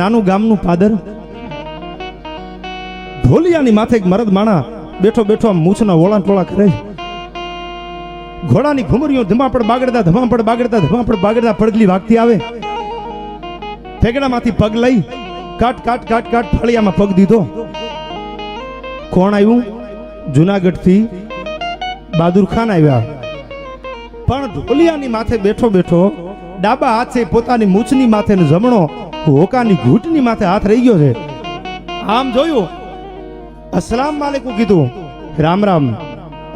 નાનું ગામનું પાદર. ઢોલિયાની માથે એક મરદ માણા બેઠો બેઠો આમ મૂછના ઓળા ટોળા કરે ઘોડાની ઘુમરીઓ ધમાપડ બાગડતા ધમાપડ બાગડતા ધમાપડ બાગડતા પડગલી વાગતી આવે. ફેગડામાંથી પગ લઈ કાટ કાટ કાટ કાટ ફળિયામાં પગ દીધો. કોણ આવ્યું જુનાગઢથી બહાદુર ખાન આવ્યા. પણ ઢોલિયાની માથે બેઠો બેઠો ડાબા હાથે પોતાની મૂછની માથે જમણો હોકાની ઘૂંટની માથે હાથ રહી ગયો છે. આમ જોયું. અસલામ માલિકું કીધું. રામ રામ.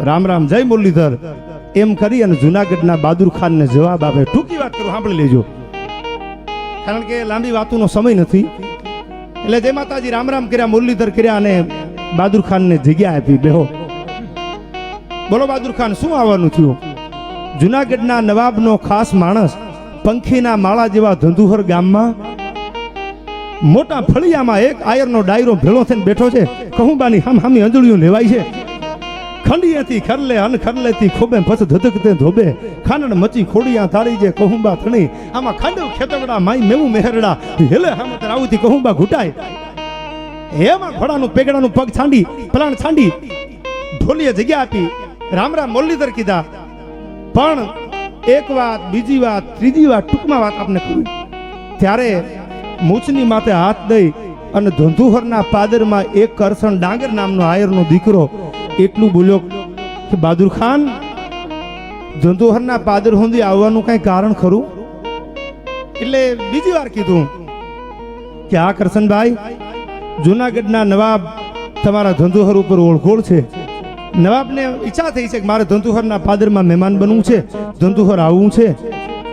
રામ રામ. જય મુરલીધર. એમ કરી અને જુનાગઢના બહાદુર ખાનને જવાબ આપે. ટૂંકી વાત કરું સાંભળી લેજો. કારણ કે લાંબી વાતોનો સમય નથી. એટલે જય માતાજી રામ રામ કર્યા મુરલીધર કર્યા અને બહાદુર ખાનને જગ્યા આપી. બેહો. બોલો બહાદુર ખાન શું આવવાનું થયું? જુનાગઢના નવાબનો ખાસ માણસ પંખીના માળા જેવા ધંધુહર ગામમાં મોટા ફળિયામાં એક આયરનો ડાયરો ભેળો થઈને બેઠો છે. કહુંબાની હામ હામી અંજળીઓ લેવાય છે. ખંડીએથી ખરલે અન ખરલેથી ખોબે પછ ધધકતે ધોબે. ખાનડ મચી ખોડિયા તારી જે કહુંબા થણી. આમાં ખાંડવ ખેતવડા, માઈ મેવું મેહરડા. હેલે હામે આવુથી કહુંબા ઘૂટાય. એમાં ઘોડાનું પેગડાનું પગ છાંડી પલાણ છાંડી, ઢોલીએ જગ્યા આપી. રામ રામ મુરલીધર કીધા. પણ એક વાત, બીજી વાત, ત્રીજી વાત ટૂંકમાં વાત આપને કહું ત્યારે મૂછની માથે હાથ દઈ અને ધંધુહરના પાદરમાં એક કરસણ ડાંગર નામનો આયરનો દીકરો એટલું બોલ્યો કે, બહાદુર ખાન, ધંધુહરના પાદર સુધી આવવાનું કાંઈ કારણ ખરું? એટલે બીજી વાર કીધું કે આ કરસનભાઈ, જુનાગઢના નવાબ તમારા ધંધુહર ઉપર ઓળખોળ છે. નવાબને ઈચ્છા થઈ છે કે મારે ધંધુહરના પાદરમાં મહેમાન બનવું છે, ધંધુહર આવવું છે.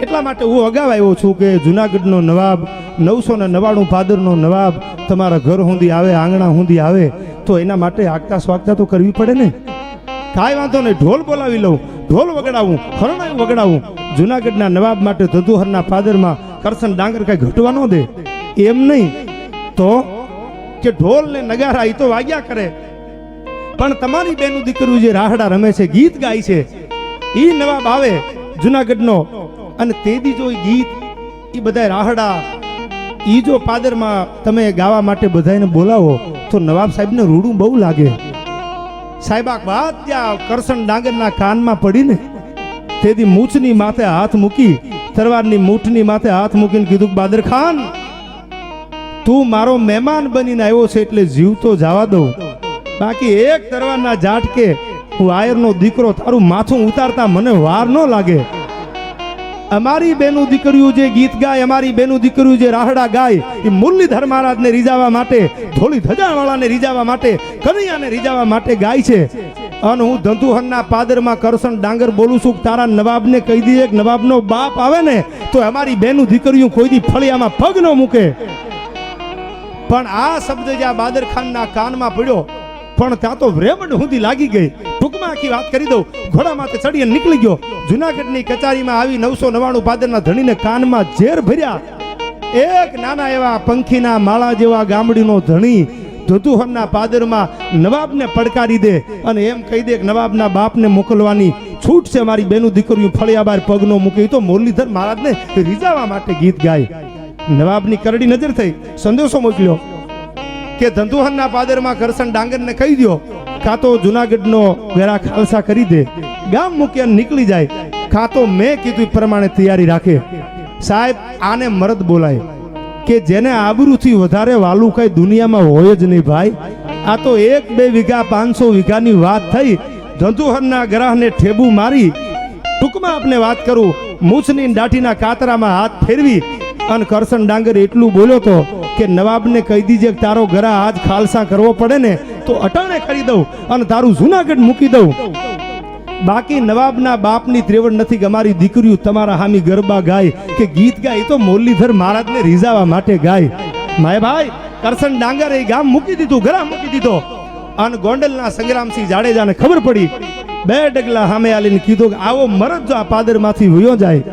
એટલા માટે હું અગાઉ આવ્યો છું કે જુનાગઢનો નવાબ નવસો ને નવાણું પાદરનો નવાબ તમારા ઘર સુધી આવે, આંગણા સુધી આવે, તો એના માટે આગતા સ્વાગતા તો કરવી પડે ને? કાંઈ વાંધો નહીં, ઢોલ બોલાવી લઉં, ઢોલ વગડાવું હરણાયું વગડાવું. જુનાગઢના નવાબ માટે ધતુહરના ફાધરમાં કરસન ડાંગર કાંઈ ઘટવા ન દે. એમ નહીં, તો કે ઢોલ ને નગારા એ તો વાગ્યા કરે. પણ તમારી બેનું દીકરું જે રાહડા રમે છે, ગીત ગાય છે એ નવાબ આવે જુનાગઢનો. અને તેદી જો ગીત એ બધા રાહડા એ જો પાદરમાં તમે ગાવા માટે બધાને બોલાવો, તો નવાબ સાહેબને રૂડું બહુ લાગે. સાહેબ, આ વાત ત્યાં કરસન ડાંગરના કાનમાં પડીને તેથી મૂછની માથે હાથ મૂકી, તરવારની મૂઠની માથે હાથ મૂકીને કીધું બાદર ખાન, તું મારો મહેમાન બનીને આવ્યો છે એટલે જીવ તો જવા દઉં. બાકી એક તરવારના ઝાટકે હું આયરનો દીકરો તારું માથું ઉતારતા મને વાર ન લાગે. અમારી બેનું દીકરીઓ જે ગીત ગાય, અમારી બેનું દીકરીઓ જે રાહડા ગાય, એ મુરલીધર મહારાજને રીઝાવા માટે થોડી ધજાવાળાને રીઝાવા માટે, કનૈયાને રીઝાવા માટે ગાય છે. અને હું ધંધુહરના પાદરમાં કરસન ડાંગર બોલું છું તારા નવાબને કહી દઈએ કે નવાબનો બાપ આવે ને, તો અમારી બેનું દીકરીઓ કોઈ દી ફળિયામાં પગ ન મૂકે. પણ આ શબ્દ જ્યાં બાદર ખાનના કાનમાં પડ્યો, પણ ત્યાં તો રેમડ સુધી લાગી ગઈ. આખી વાત કરી દઉં. ઘોડામાંથી ચડીને નીકળી ગયો. જુનાગઢની કચારીમાં આવી નવસો નવાણું પાદરના ધણીને કાનમાં ઝેર ભર્યા. એક નાના એવા પંખીના માળા જેવા ગામડીનો ધણી ધતુહરના પાદરમાં નવાબને પડકારી દે અને એમ કહી દે કે નવાબના બાપને મોકલવાની છૂટ છે મારી બેનું દીકરીયું ફળિયા બાર પગનો મૂકી તો મુરલીધર મહારાજને રીઝાવા માટે ગીત ગાય. નવાબની કરડી નજર થઈ. સંદેશો મોકલ્યો. કે ધંધુહનના પાદરમાં કરસન ડાંગરને કહી દો કાં તો જુનાગઢનો વેરા ખાલસા કરી દે. ગામ મૂકી નીકળી જાય. કાં તો મેં કીધું પ્રમાણે તૈયારી રાખે. સાહેબ, આને મરદ બોલાય. કે જેને આબરૂથી વધારે વાલું કઈ દુનિયામાં હોય જ નહીં ભાઈ. આ તો એક બે વીઘા, પાંચસો વીઘાની વાત થઈ. ધંધુહરના ગ્રાહને ઠેબુ મારી. ટૂંકમાં આપને વાત કરું, મૂછની દાઢીના કાતરામાં હાથ ફેરવી અને કરસન ડાંગર એટલું બોલ્યો તો કે નવાબને કહી દીજે તારો ગરા આજ ખાલસા કરવો પડે ને, તો અટાણે કરી દઉં અને તારું જુનાગઢ મૂકી દઉં. બાકી નવાબના બાપની ત્રેવડ નથી અમારી દીકરીઓ તમારા હામી ગરબા ગાય, કે ગીત ગાય તો મુરલીધર મહારાજને રીઝાવા માટે ગાય. માય ભાઈ કરસન ડાંગર એ ગામ મૂકી દીધું, ઘરા મૂકી દીધો. અને ગોંડલના સંગ્રામસિંહ જાડેજાને ખબર પડી. બે ડગલા સામે આલીને કીધું કે આવો મરદ જો આ પાદરમાંથી વયો જાય,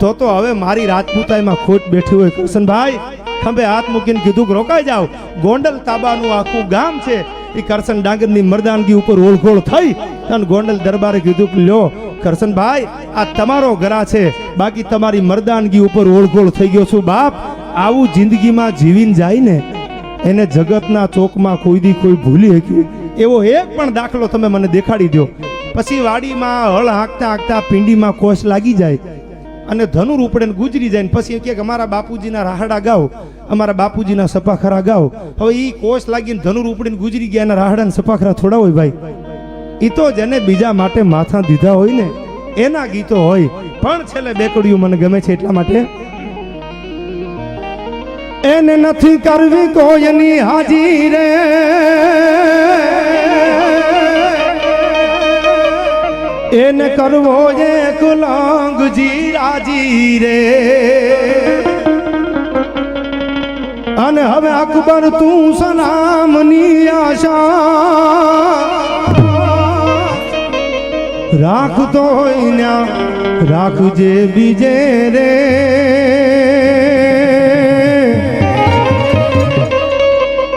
તો તો હવે મારી રાજપૂતાઈમાં ખોટ બેઠી હોય. કરશનભાઈ ખંભે હાથ મૂકીને કીધું કે રોકાઈ જાઓ. ગોંડલ તાબાનું આખું ગામ છે. એ કરશન ડાંગરની મરદાનગી ઉપર ઓળખોળ થઈ. અને ગોંડલ દરબારે કીધું કે લ્યો, કરશનભાઈ, આ તમારો ઘરા છે. બાકી તમારી મરદાનગી ઉપર ઓળખોળ થઈ ગયો છું, બાપ. આવું જિંદગીમાં જીવીને જાય ને એને જગતના ચોકમાં કોઈ દી કોઈ ભૂલી શકી એવો એક પણ દાખલો તમે મને દેખાડી દો પછી વાડીમાં હળ હાંકતા હાંકતા પિંડીમાં કોષ લાગી જાય. અને ધનુર ઉપડે ગુજરી જાય પછી કે અમારા બાપુજીના રાહડા ગાઓ, અમારા બાપુજીના સપાખરા ગાઓ. હવે એ કોષ લાગીને ધનુર ઉપડીને ગુજરી ગયા એના રાહડા ને સપાખરા થોડા હોય ભાઈ. એ તો જેને બીજા માટે માથા દીધા હોય ને, એના ગીતો હોય. પણ છેલ્લે બેકડ્યું મને ગમે છે એટલા માટે. એને નથી કરવી કોઈની હાજી રે એને કરવો એક લાંગજી રાજી રે. અને હવે અકબર તું સલામની આશા. રાખતો હોય રાખજે બીજે રે.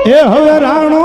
એ હવે રાણો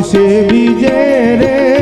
ભાગશે બીજે રે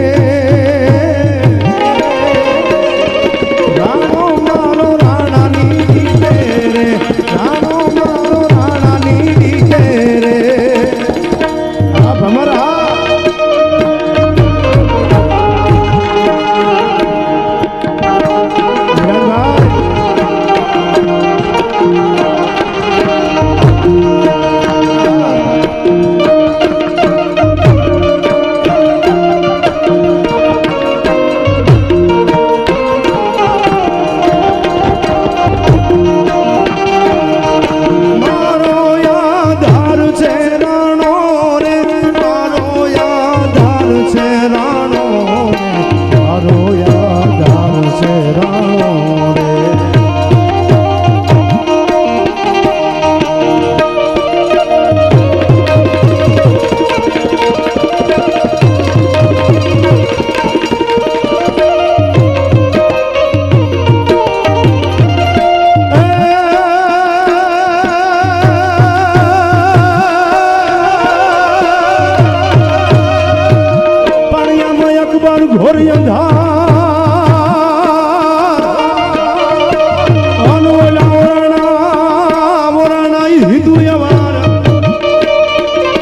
ઘોર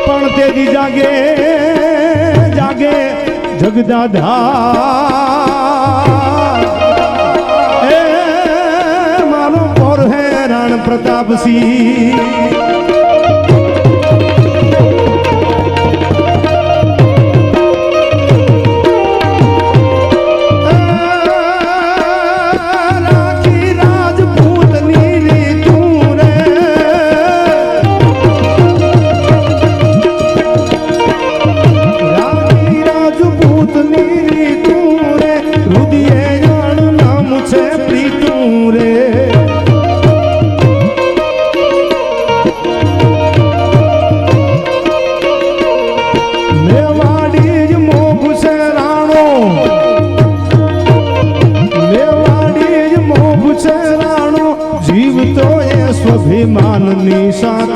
પણ તેજી જાગે જાગે જગદાધાર એ મારો પોર હે રાણ પ્રતાપસિંહ. সাথ